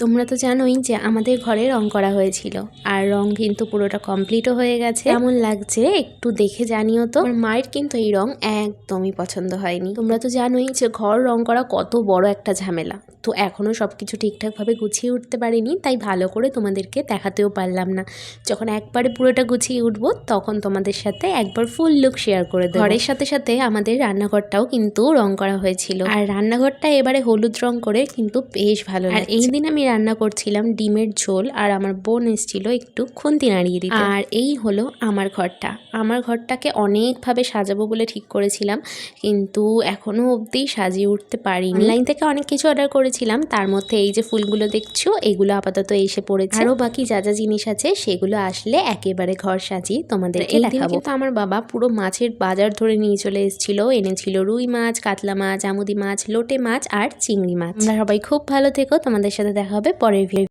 তোমরা তো জানোই যে আমাদের ঘরে রং করা হয়েছিল। আর রং কিন্তু পুরোটা কমপ্লিটও হয়ে গেছে। এমন লাগছে একটু দেখে জানিও তো। আমার মায়ের কিন্তু এই রং একদমই পছন্দ হয়নি। তোমরা তো জানোই যে ঘর রং করা কত বড় একটা ঝামেলা। তো এখনও সব কিছু ঠিকঠাকভাবে গুছিয়ে উঠতে পারিনি তাই ভালো করে তোমাদেরকে দেখাতেও পারলাম না। যখন একবারে পুরোটা গুছিয়ে উঠবো তখন তোমাদের সাথে একবার ফুল লুক শেয়ার করে দেবো। ঘরের সাথে সাথে আমাদের রান্নাঘরটাও কিন্তু রং করা হয়েছিল। আর রান্নাঘরটা এবারে হলুদ রং করে কিন্তু বেশ ভালো আর এই দিন আমি রান্না করছিলাম ডিমের ঝোল আর আমার বোন এসেছিল একটু খুন্তি নাড়িয়ে দিতে। আর এই হলো আমার ঘরটা। আমার ঘরটাকে অনেকভাবে সাজাবো বলে ঠিক করেছিলাম কিন্তু এখনও অবধি সাজিয়ে উঠতে পারিনি। অনলাইন থেকে অনেক কিছু অর্ডার করেছিলাম তার মধ্যে এই যে ফুলগুলো দেখছ এগুলো আপাতত এসে পড়েছে। আরও বাকি যা যা জিনিস আছে সেগুলো আসলে একেবারে ঘর সাজিয়ে তোমাদের এই দিন কিন্তু আমার বাবা পুরো মাছের বাজার ধরে নিয়ে চলে এসেছিল। এনেছিল রুই মাছ কাতলা মাছ আমুদি মাছ লোটে মাছ আর চিংড়ি মাছ। আমরা সবাই খুব ভালো থেকো তোমাদের সাথে দেখা হবে পরের ভিডিও